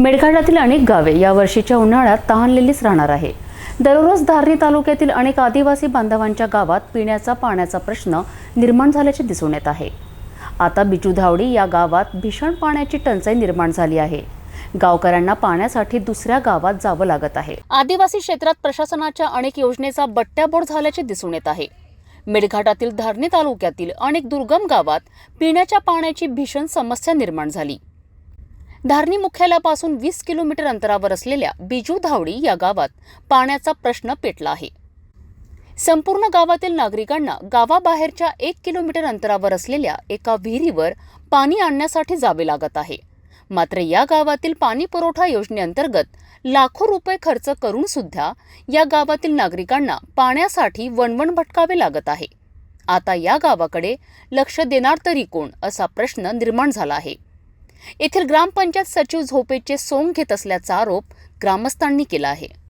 मेळघाटातील अनेक गावे या वर्षीच्या उन्हाळ्यात तहानलेलीच राहणार आहे. दररोज धारणी तालुक्यातील अनेक आदिवासी बांधवांच्या गावात पिण्याचा पाण्याचा प्रश्न निर्माण झाल्याचे दिसून येत आहे. आता बिजूधावडी या गावात भीषण पाण्याची टंचाई निर्माण झाली आहे. गावकऱ्यांना पाण्यासाठी दुसऱ्या गावात जावं लागत आहे. आदिवासी क्षेत्रात प्रशासनाच्या अनेक योजनेचा बट्ट्याबोळ झाल्याचे दिसून येत आहे. मेळघाटातील धारणी तालुक्यातील अनेक दुर्गम गावात पिण्याच्या पाण्याची भीषण समस्या निर्माण झाली. धारणी मुख्यालयापासून वीस किलोमीटर अंतरावर असलेल्या बिजू धावडी या गावात पाण्याचा प्रश्न पेटला आहे. संपूर्ण गावातील नागरिकांना गावाबाहेरच्या एक किलोमीटर अंतरावर असलेल्या एका विहिरीवर पाणी आणण्यासाठी जावे लागत आहे. मात्र या गावातील पाणी पुरवठा योजनेअंतर्गत लाखो रुपये खर्च करून सुद्धा या गावातील नागरिकांना पाण्यासाठी वणवण भटकावे लागत आहे. आता या गावाकडे लक्ष देणार तरी कोण असा प्रश्न निर्माण झाला आहे. येथील ग्रामपंचायत सचिव झोपेचे सोंग घेत असल्याचा आरोप ग्रामस्थांनी केला आहे.